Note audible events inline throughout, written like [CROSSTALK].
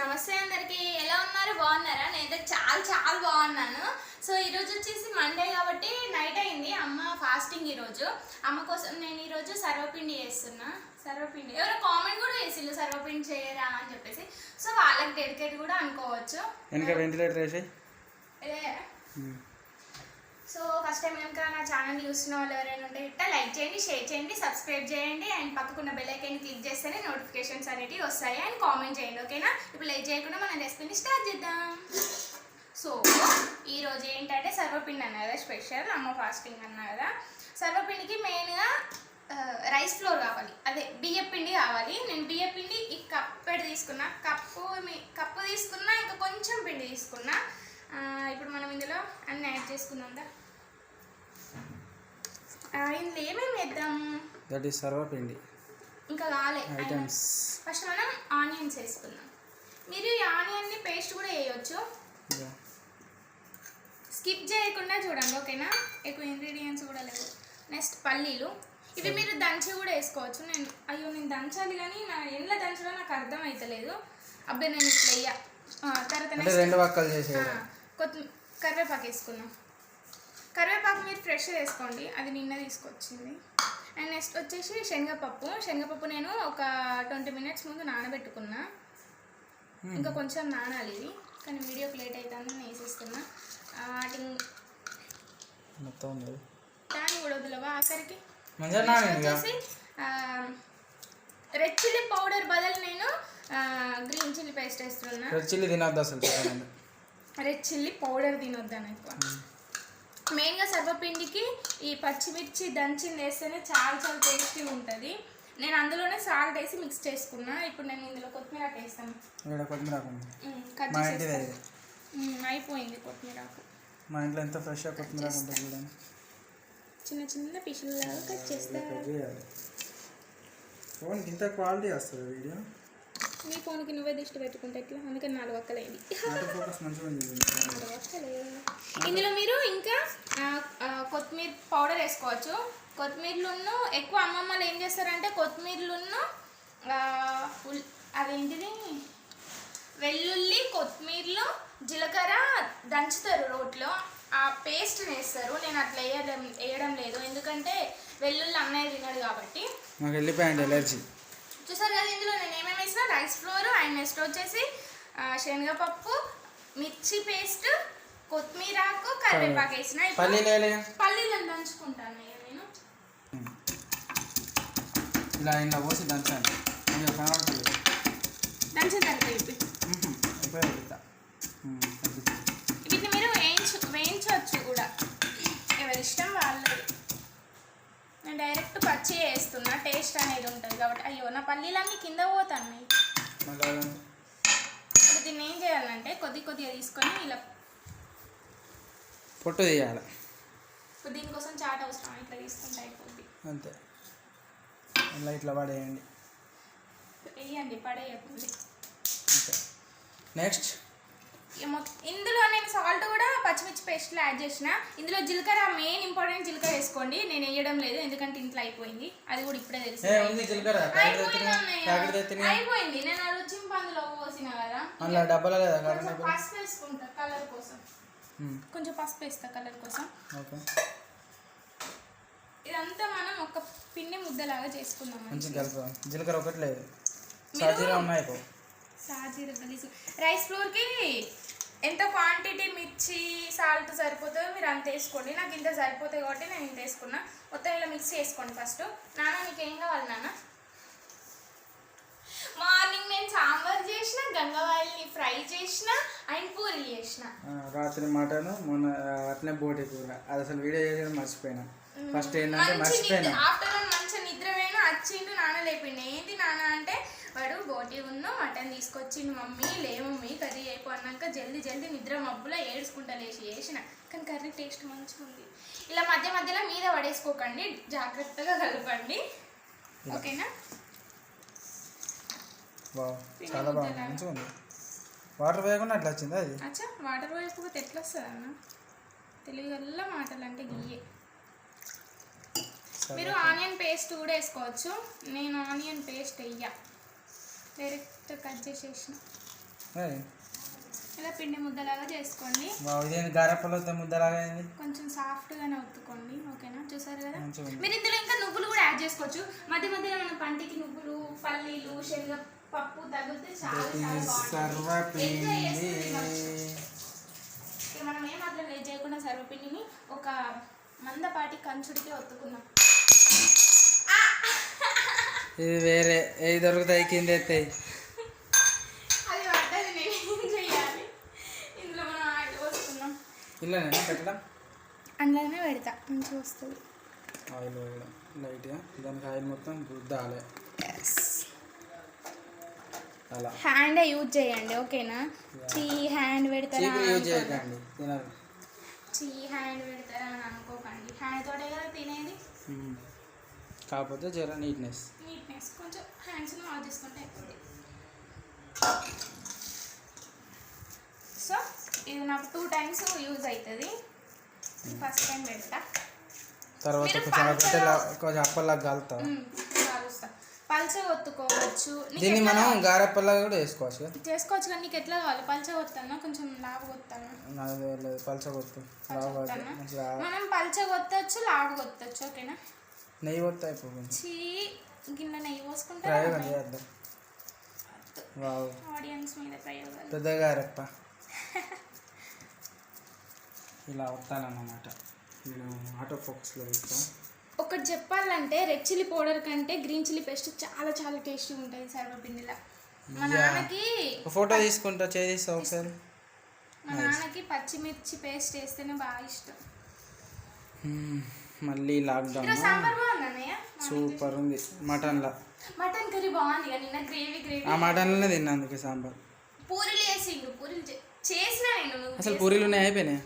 నమస్తే అందరికి. ఎలా ఉన్నారు? బాగున్నారా? నేనైతే చాలా చాలా బాగున్నాను. సో ఈరోజు వచ్చేసి మండే కాబట్టి నైట్ అయింది. అమ్మ ఫాస్టింగ్ ఈరోజు అమ్మ కోసం నేను ఈరోజు సర్వపిండి చేస్తున్నా. సర్వపిండి. ఎవరో కామెంట్ కూడా చేసిల్లు సర్వపిండి చేయరా అని చెప్పేసి. సో వాళ్ళకి డెడికేట్ కూడా అనుకోవచ్చు. వెంటిలేటర్ వేసి సో ఫస్ట్ టైం కనుక నా ఛానల్ చూసిన వాళ్ళు ఎవరైనా ఉంటే ఇట్లా లైక్ చేయండి షేర్ చేయండి సబ్స్క్రైబ్ చేయండి అండ్ పక్కకున్న బెల్ క్లిక్ చేస్తేనే నోటిఫికేషన్స్ అనేవి వస్తాయి అండ్ కామెంట్ చేయండి ఓకేనా ఇప్పుడు లైక్ చేయకుండా మనం రెసిపీని స్టార్ట్ చేద్దాం. సో ఈరోజు ఏంటంటే సర్వపిండి అన్న కదా స్పెషల్ అమ్మ ఫాస్టింగ్ అన్న కదా. సర్వపిండికి మెయిన్గా రైస్ ఫ్లోర్ కావాలి. అదే బియ్యం పిండి కావాలి. నేను బియ్యం పిండి ఈ కప్పెడు తీసుకున్నా. కప్పు మీ- కప్పు తీసుకున్నా ఇంకా కొంచెం పిండి తీసుకున్నా. ఇప్పుడు మనం ఇందులో అన్నీ యాడ్ చేసుకుందాం కదా ఇందులో ఏమేమి వేద్దాం? That is sarvapindi. ఇంకా కాలే. ఐటమ్స్. ఫస్ట్ మనం ఆనియన్స్ వేసుకుందాం. మీరు ఈ ఆనియన్ని పేస్ట్ కూడా వేయొచ్చు. స్కిప్ చేయకుండా చూడండి ఓకేనా? ఎక్కువ ఇంగ్రీడియంట్స్ కూడా లేవు. నెక్స్ట్ పల్లీలు. ఇవి మీరు దంచి కూడా వేసుకోవచ్చు. నేను అయ్యో నేను దంచాలి కానీ నా ఎండ్ల దంచడం నాకు అర్థం అవుతలేదు అబ్బాయి నేను ఇట్లా ఆ, తర్వాత రెండు కొత్తిమీర కరివేపాకు వేసుకుందాం. కరివేపాకు మీరు ఫ్రెష్ వేసుకోండి. అది నిన్న తీసుకొచ్చింది. అండ్ నెక్స్ట్ వచ్చేసి శనగపప్పు. శనగపప్పు నేను ఒక ట్వంటీ మినిట్స్ ముందు నానబెట్టుకున్నా. ఇంకా కొంచెం నానాలి ఇది. కానీ వీడియోకి లేట్ అవుతుంది నేను వేసేస్తున్నా. వాటి మొత్తం దాన్ని కూడా వదిలేవా? ఆఖరికి. వచ్చేసి రెడ్ చిల్లీ పౌడర్ బదులు నేను గ్రీన్ చిల్లీ పేస్ట్ వేస్తున్నా. రెడ్ చిల్లీ తినొద్దు అసలు రెడ్ చిల్లీ పౌడర్ తినొద్దాను ఎక్కువ. మెయిన్గా సర్వపిండికి ఈ పచ్చిమిర్చి దంచింది వేస్తేనే చాలా చాలా టేస్టీగా ఉంటుంది. నేను అందులోనే సాల్ట్ వేసి మిక్స్ చేసుకున్నా. ఇప్పుడు నేను ఇందులో కొత్తిమీర వేస్తాను ఇక్కడ కొత్తిమీర కట్ అయిపోయింది కొత్తిమీర మా ఇంట్లో ఎంత ఫ్రెష్గా కొత్తిమీర ఉంటుంది చూడండి. చిన్న చిన్న పిషుల్లాగా కట్ చేస్తా. కట్ చేయాలి ఫోన్కి ఇంత క్వాలిటీ వస్తుంది వీడియో? నీ ఫోన్కి నువ్వే దిష్టి పెట్టుకుంటే ఎట్లా? అందుకని నాలుగు ఒక్కలేండి ఇందులో మీరు ఇంకా కొత్తిమీర పౌడర్ వేసుకోవచ్చు. కొత్తిమీరలున్ను ఎక్కువ అమ్మమ్మలు ఏం చేస్తారంటే కొత్తిమీరలున్ను అదేంటిది? వెల్లుల్లి కొత్తిమీరలు జీలకర్ర దంచుతారు రోట్లో. ఆ పేస్ట్ వేస్తారు. నేను అట్లా వేయడం వేయడం లేదు. ఎందుకంటే వెల్లుల్లి అన్నయ్య తినడు కాబట్టి. నాకు ఎలర్జీ. చూసారు కదా ఇందులో నేను ఏమేమి వేసిన? రైస్ ఫ్లోర్ అండ్ నెక్స్ట్ వచ్చేసి శనగపప్పు మిర్చి పేస్ట్ కొత్తిమీర ఆకు కరివేపాకు వేసిన. పల్లీలు దంచుకుంటాను నేను. ఇలా ఇలా పోసి దంచాను తర్వాత. వీటిని మీరు వేయించు వేయించవచ్చు కూడా. ఎవరి ఇష్టం వాళ్ళది నేను డైరెక్ట్ పచ్చి వేస్తున్నా టేస్ట్ అనేది ఉంటుంది కాబట్టి. అయ్యో నా పల్లీలన్నీ కింద పోతాయి ఇప్పుడు దీన్ని ఏం చేయాలంటే కొద్ది కొద్దిగా తీసుకొని ఇలా పొట్టు తీయాలి. ఇప్పుడు దీనికోసం చాట్ అవసరం ఇట్లా తీసుకుంటే అయిపోద్ది. అంతే. ఇలా ఇట్లా పడేయండి. వేయండి పడేయకుంది అంతే. నెక్స్ట్ ఇందులో నేను సాల్ట్ కూడా పచ్చిమిర్చి పేస్ట్లో యాడ్ చేసిన. ఇందులో జీలకర్ర మెయిన్ ఇంపార్టెంట్ జీలకర్ర వేసుకోండి. నేను వేయడం లేదు ఎందుకంటే ఇంట్లో అయిపోయింది. అది కూడా ఇప్పుడే తెలిసి ఏ ఉంది జీలకర్ర. ప్యాకెట్ అయిపోయింది నేను ఆ రుచి పందులో పోసిన కదా. డబ్బాలో పసుపు వేసుకుంటా కలర్ కోసం. కొంచెం పసుపు వేస్తా కలర్ కోసం. ఇదంతా మనం ఒక పిండి ముద్దలాగా చేసుకుందాం కలుపు జీలకర్ర ఒకటి లేదు. సాజీరా ఉన్నాయి పో సాజీర గలీజ్ రైస్ ఫ్లోర్కి ఎంత క్వాంటిటీ మిర్చి సాల్ట్ సరిపోతుందో మీరు అంత వేసుకోండి. నాకు ఇంత సరిపోతాయి కాబట్టి నేను ఇంత వేసుకున్నా. మొత్తం ఇలా మిక్స్ చేసుకోండి ఫస్ట్ నాన్న మీకు ఏం కావాలి నాన్న? మార్నింగ్ నేను సాంబార్ చేసిన గంగవాయిల్ని ఫ్రై చేసిన అండ్ పూరి చేసిన. ఆ, రాత్రి మటన్ మొన్న ఆ, అట్లనే బోటి కూర. అది అసలు వీడియో చేయడం మర్చిపోయినా. ఫస్ట్ ఏంటంటే మర్చిపోయినా. ఆఫ్టర్నూన్ మంచి నిద్ర పోయినా వచ్చిండు నాన్న లేపిండు. ఏంటి నాన్న అంటే వాడు బోటి ఉన్న మటన్ తీసుకొచ్చిండు మమ్మీ లే మమ్మీ కర్రీ అయిపో అన్నాక జల్దీ జల్దీ నిద్ర మబ్బులో ఏడ్చుకుంటా లేచి వేసిన కానీ కర్రీ టేస్ట్ మంచిగా ఉంది ఇలా మధ్య మధ్యలో మీద పడేసుకోకండి జాగ్రత్తగా కలపండి. ఓకేనా? చాలా బాగుంది. మంచిగా ఉంది వాటర్ వేయకుండా అట్లా వచ్చిందా అది అచ్చా వాటర్ పోయకపోతే ఎట్లా వస్తుంది అన్న? తెలుగుగల్ల మాటలు అంటే గియ్యే. మీరు ఆనియన్ పేస్ట్ కూడా వేసుకోవచ్చు. నేను ఆనియన్ పేస్ట్ వెయ్య డైరెక్ట్ కట్ చేసేసిన. ఇలా పిండి ముద్దలాగా చేసుకోండి. ఇదేంటి ముద్దలాగా అయింది. కొంచెం సాఫ్ట్గానే ఒత్తుకోండి ఓకేనా? చూసారు కదా. మీరు ఇందులో ఇంకా నువ్వులు కూడా యాడ్ చేసుకోవచ్చు. మధ్య మధ్యలో మన పంటికి నువ్వులు పల్లీలు శనగ పప్పు తగిలితే చాలా మనం. ఏమాత్రం లేట్ చేయకుండా సర్వపిండిని ఒక మందపాటి కంచుడికి ఒత్తుకుందాం. ఇది వేరే ఏది దొరుకుతాయి కింద ఎత్తాయి? ఇలానేనా పెట్టడం అందులోనే పెడతా మంచిగా వస్తుంది. ఆయిల్ వేయడం లైట్గా దానికి ఆయిల్ మొత్తం రుద్దాలి. అలా. హ్యాండ్ యూజ్ చేయండి ఓకేనా? చీ హ్యాండ్ పెడతారా యూజ్. చేయకండి తినరు చీ హ్యాండ్ పెడతారా అని అనుకోకండి. హ్యాండ్ తోటే కదా తినేది. కాకపోతే జర నీట్నెస్ నీట్నెస్ కొంచెం హ్యాండ్స్ని వాష్ చేసుకుంటే అయిపోతుంది సో ఇది నాకు టూ టైమ్స్ యూజ్ అవుతుంది ఫస్ట్ టైం పెడతా. తర్వాత కొంచెం అప్పల్లా కలుతా పల్చ ఒత్తుకోవచ్చు. దీన్ని మనం? గారెప్పల్లా కూడా వేసుకోవచ్చు కదా. చేసుకోవచ్చు కానీ నీకు ఎట్లా కావాలి? పల్చ కొత్తానా కొంచెం లావు కొత్తానా కాదు. మంచిగా మనం పల్చ కొత్తచ్చు లావు కొత్తచ్చు ఓకేనా? నెయ్యి వస్తా అయిపోతుంది చీ గిన్నె నెయ్యి పోసుకుంటే ప్రయోగం చేద్దాం. వావ్. ఆడియన్స్ మీద ప్రయోగాలు పెద్ద గారెప్ప [LAUGHS] ఇలా వస్తానన్నమాట నేను ఆటో ఫోకస్లో పెడతాం ఒకటి చెప్పాలంటే రెడ్ చిల్లీ పౌడర్ కంటే గ్రీన్ చిల్లీ పేస్ట్ చాలా చాలా టేస్టీ ఉంటుంది సర్వపిండిలా. మా. నాన్నకి ఫోటో తీసుకుంటా చేయిస్తా ఒకసారి. మా నాన్నకి పచ్చిమిర్చి పేస్ట్ వేస్తేనే బాగా ఇష్టం. మ్మ్. మళ్ళీ లాక్డౌన్. సూపర్ ఉంది. మటన్లా మటన్ కర్రీ బాగుంది నిన్న గ్రేవీ గ్రేవీ. ఆ మటన్లోనే తిన్నా అందుకే సాంబార్. పూరీలు వేసిండు పూరీలు చేసినా నేను అసలు పూరీలు ఉన్నాయి అయిపోయినాయి?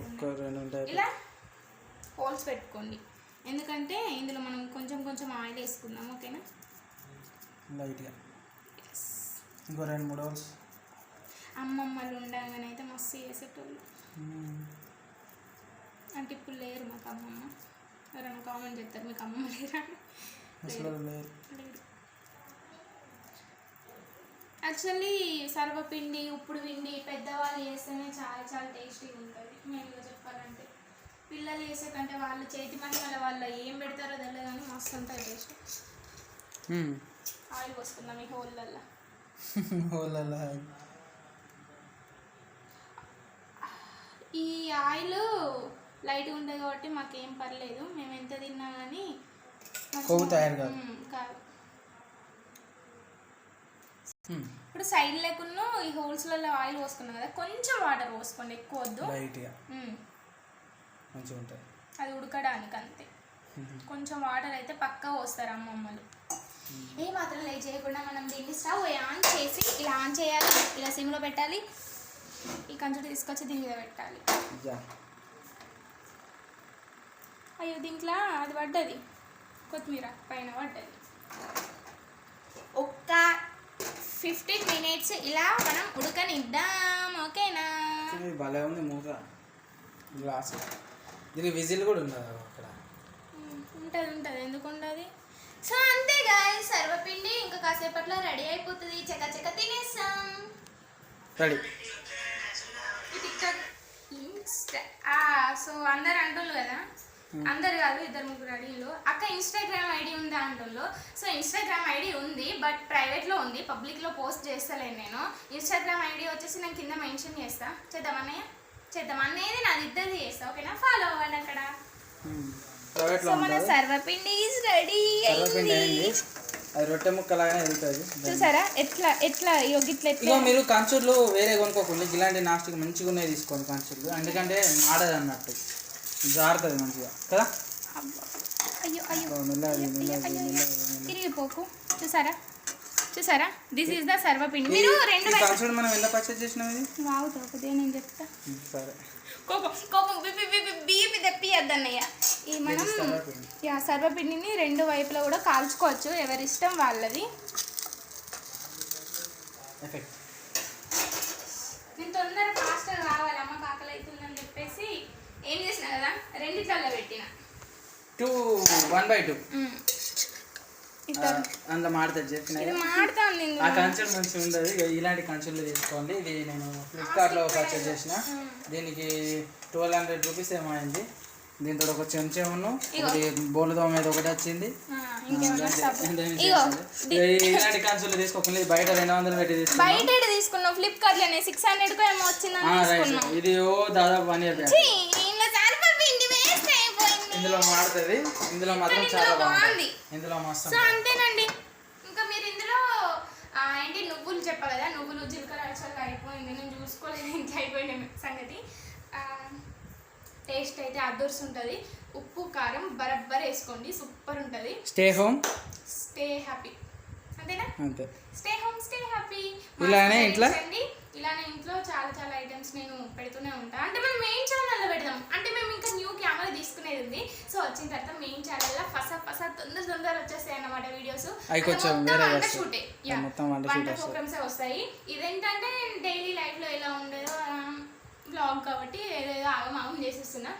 ఒక్క రెండు ఉంటాయి ఇలా హోల్స్ పెట్టుకోండి. ఎందుకంటే ఇందులో మనం కొంచెం కొంచెం ఆయిల్ వేసుకుందాం ఓకేనా? లైట్గా. ఇంకో రెండు మూడు holes. అమ్మమ్మలు ఉండగానే అయితే మస్తు చేసేటోళ్ళు. అంటే ఇప్పుడు లేరు మాకు అమ్మమ్మ ఎవరైనా కామెంట్ చేస్తారు మీకు అమ్మమ్మ లేరా? యాక్చువల్లీ సర్వపిండి ఉప్పుడు పిండి పెద్దవాళ్ళు చేస్తేనే చాలా చాలా టేస్టీగా ఉంటుంది. మెయిన్గా చెప్పాలంటే. పిల్లలు చేసే కంటే వాళ్ళు చేతి మహిళల వాళ్ళు ఏం పెడతారో తెలియదు కానీ మస్తు ఉంటుంది టేస్ట్. ఆయిల్ పోసుకుందాం ఈ హోల్లల్లో. [LAUGHS] హోలలా. ఈ ఆయిల్ లైట్గా ఉంటుంది కాబట్టి మాకేం పర్లేదు. మేము ఎంత తిన్నా కానీ కొవ్వు తయారు కాదు. ఇప్పుడు సైడ్ లేకున్నా ఈ హోల్స్లలో ఆయిల్ పోసుకున్నాం కదా కొంచెం వాటర్ పోసుకోండి ఎక్కువ వద్దు. లైట్గా. మంచిగా ఉంటుంది. అది ఉడకడానికి అంతే. కొంచెం వాటర్ అయితే పక్కా పోస్తారు అమ్మమ్మలు. ఏ మాత్రం లేట్ చేయకుండా మనం దీన్ని స్టవ్ ఆన్ చేసి ఇలా ఆన్ చేయాలి ఇలా సిమ్లో పెట్టాలి. ఈ కంచుడు తీసుకొచ్చి దీని మీద పెట్టాలి. అయ్యో దీంట్లో అది పడ్డది. కొత్తిమీర పైన పడ్డది. ఒక్క ఫిఫ్టీన్ మినిట్స్ ఇలా మనం ఉడకనిద్దాం ఓకేనా? భలే ఉంది మూత. గ్లాస్. దీనికి విజిల్ కూడా ఉన్నది అక్కడ. ఉంటుంది ఉంటుంది. ఎందుకు ఉండదు? సో అంతే గాయ సర్వపిండి ఇంకా కాసేపట్లో రెడీ అయిపోతుంది. చెక్క చెక్క తినేస్తాం రెడీ. సో అందరు అంటున్నారు కదా. అందరు కాదు ఇద్దరు ముగ్గురు అడిగిలు అక్క ఇన్స్టాగ్రామ్ ఐడి ఉందా అంటుండ్రు. సో ఇన్స్టాగ్రామ్ ఐడి ఉంది బట్ ప్రైవేట్లో ఉంది. పబ్లిక్లో పోస్ట్ చేస్తలేను నేను. ఇన్స్టాగ్రామ్ ఐడి వచ్చేసి నేను కింద మెన్షన్ చేస్తా. చేద్దామన్నయ్య చేద్దాం. అనేది నాది ఇద్దరిది చేస్తా ఓకేనా? ఫాలో అవ్వండి అక్కడ. సో మన ఉంటుంది సర్వపిండి ఈజ్ రెడీ సర్వపిండి అయింది. అది రొట్టె ముక్కలాగానే వెళ్తుంది చూసారా? ఎట్లా ఎట్లా ఇగో మీరు కంచుర్లు వేరే కొనుక్కోకుండా. ఇలాంటి నాస్టిక్ మంచిగా ఉన్నాయి తీసుకోండి కంచుర్లు. ఎందుకంటే మాడదు అన్నట్టు జారుతుంది మంచిగా. కదా. అయ్యో అయ్యో. తిరిగిపోకు చూసారా? చూసారా? This is the sarvapindi. మీరు రెండు కంచుడు మనం ఎంత పర్చేజ్ చేసినాం ఇది? వావు తోకదే నేను చెప్తా. సరే. కోపం కోపం. బిపి బిపి బీపి తెప్పియద్దన్నయ్య ఈ మనం. యా సర్వపిండిని రెండు వైపులా కూడా కాల్చుకోవచ్చు. ఎవరి ఇష్టం వాళ్ళది. ఎఫెక్ట్ నేను తొందర ఫాస్ట్గా కావాలి అమ్మ కాకలు అవుతుందని చెప్పేసి ఏం చేసిన కదా? రెండిట్లలో పెట్టిన. Two one by two. అందులో మాడుతుంది చెప్పిన ఇది ఆ కంచెలు మంచిగా ఉండదు. ఇలాంటి కంచెలు తీసుకోండి ఇది నేను ఫ్లిప్కార్ట్లో పర్చేజ్ చేసిన. దీనికి ట్వెల్వ్ హండ్రెడ్ రూపీస్ ఏమో అయింది. దీంతో ఒక చెంచాను ఒకటి బోలుదో మీద ఒకటి వచ్చింది. ఇలాంటి కంచెలు తీసుకోకుండా ఇది బయట రెండు వందలు పెట్టి తీసుకున్నా. బయట తీసుకున్నాం. ఫ్లిప్కార్ట్లోనే సిక్స్ హండ్రెడ్ ఏమో తీసుకున్నాం. ఇది ఓ దాదాపు వన్ ఇయర్ ఇందులో మాడుతుంది ఇందులో మాత్రం చాలా బాగుంది. ఇందులో మస్తు సో అంతేనండి. ఇంకా మీరు ఇందులో ఏంటి నువ్వులు చెప్పా కదా? నువ్వులు జీలకర్ర అసలు అయిపోయింది. నేను చూసుకోలేదు ఇంకా అయిపోయింది సంగతి. టేస్ట్ అయితే అదర్స్ ఉంటుంది. ఉప్పు కారం బరబ్బర్ వేసుకోండి. సూపర్ ఉంటుంది. Stay home? Stay happy. అంతేనా? అంతే. Stay home stay happy. ఇలానే ఇంట్లో? ఇలానే ఇంట్లో చాలా చాలా ఐటమ్స్ నేను పెడుతూనే ఉంటాను అంటే మేము మెయిన్ ఛానల్లో పెడదాం? అంటే మేము ఇంకా న్యూ కెమెరా తీసుకునేది ఉంది. సో వచ్చిన తర్వాత మెయిన్ ఛానల్లో ఫస ఫస తొందర తొందర వచ్చేస్తాయి అన్నమాట వీడియోస్ వస్తాయి. షూటే వంట. ప్రోగ్రామ్స్ వస్తాయి. ఇదేంటంటే డైలీ లైఫ్లో ఎలా ఉండేదో బ్లాగ్ కాబట్టి ఏదేదో ఆగమాగం చేసేస్తున్నా.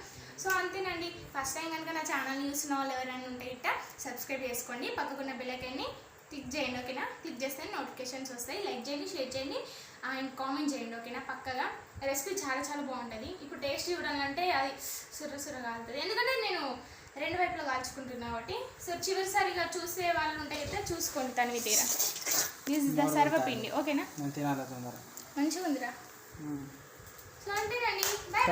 సో అంతేనండి. ఫస్ట్ టైం కనుక నా ఛానల్ చూసిన వాళ్ళు ఎవరైనా ఉంటే ఇట్ట సబ్స్క్రైబ్ చేసుకోండి. పక్కకున్న బెల్లైకాన్ని క్లిక్ చేయండి ఓకేనా క్లిక్ చేస్తే నోటిఫికేషన్స్ వస్తాయి. లైక్ చేయండి షేర్ చేయండి. అండ్ కామెంట్ చేయండి ఓకేనా? పక్కగా రెసిపీ చాలా చాలా బాగుంటుంది. ఇప్పుడు టేస్ట్ చూడాలంటే అది సుర్ర సుర్ర కాలుతుంది ఎందుకంటే నేను రెండు వైపులో కాల్చుకుంటున్నా కాబట్టి. సో చివరిసారిగా చూసే వాళ్ళు ఉంటే అయితే చూసుకోండి తనివి తీరా దిస్ ద సర్వపిండి ఓకేనా? మంచిగా ఉందిరా. సో అంతేనండి. బాయ్